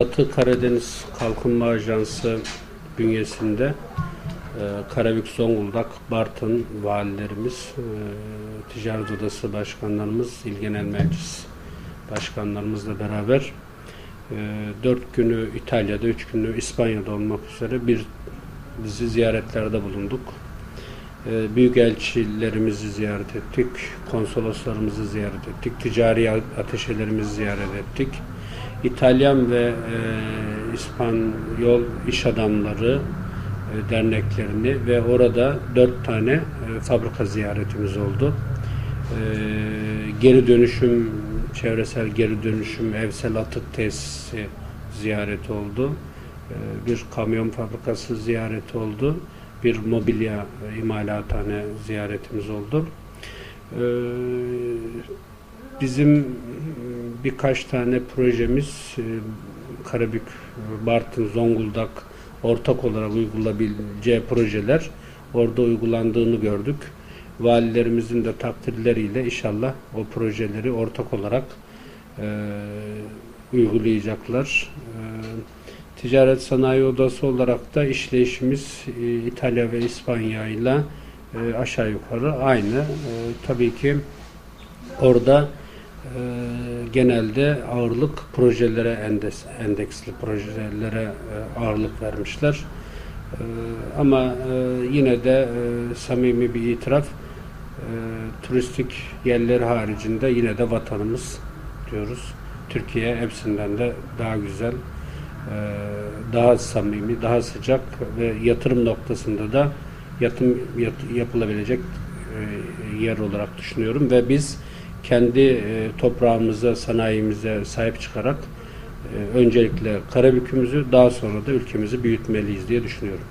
Batı Karadeniz Kalkınma Ajansı bünyesinde e, Karabük, Zonguldak, Bartın valilerimiz, e, Ticaret Odası başkanlarımız, İl Genel Meclis başkanlarımızla beraber e, dört günü İtalya'da, üç günü İspanya'da olmak üzere bir dizi ziyaretlerde bulunduk. E, Büyükelçilerimizi ziyaret ettik, konsoloslarımızı ziyaret ettik, ticari ateşelerimizi ziyaret ettik. İtalyan ve e, İspanyol iş adamları e, derneklerini ve orada dört tane e, fabrika ziyaretimiz oldu. E, geri dönüşüm, çevresel geri dönüşüm, evsel atık tesisi ziyaret oldu. E, bir kamyon fabrikası ziyaret oldu. Bir mobilya e, imalathane ziyaretimiz oldu. E, Bizim birkaç tane projemiz e, Karabük, Bartın, Zonguldak ortak olarak uygulayabileceği projeler orada uygulandığını gördük. Valilerimizin de takdirleriyle inşallah o projeleri ortak olarak e, uygulayacaklar. E, Ticaret Sanayi Odası olarak da işleyişimiz e, İtalya ve İspanya ile e, aşağı yukarı aynı. E, tabii ki orada genelde ağırlık projelere endes, endeksli projelere e, ağırlık vermişler. E, ama e, yine de e, samimi bir itiraf turistik yerler haricinde yine de vatanımız diyoruz. Türkiye hepsinden de daha güzel, daha samimi, daha sıcak ve yatırım noktasında da yatım yat- yapılabilecek yer olarak düşünüyorum ve biz kendi e, toprağımıza, sanayimize sahip çıkarak e, öncelikle Karabük'ümüzü daha sonra da ülkemizi büyütmeliyiz diye düşünüyorum.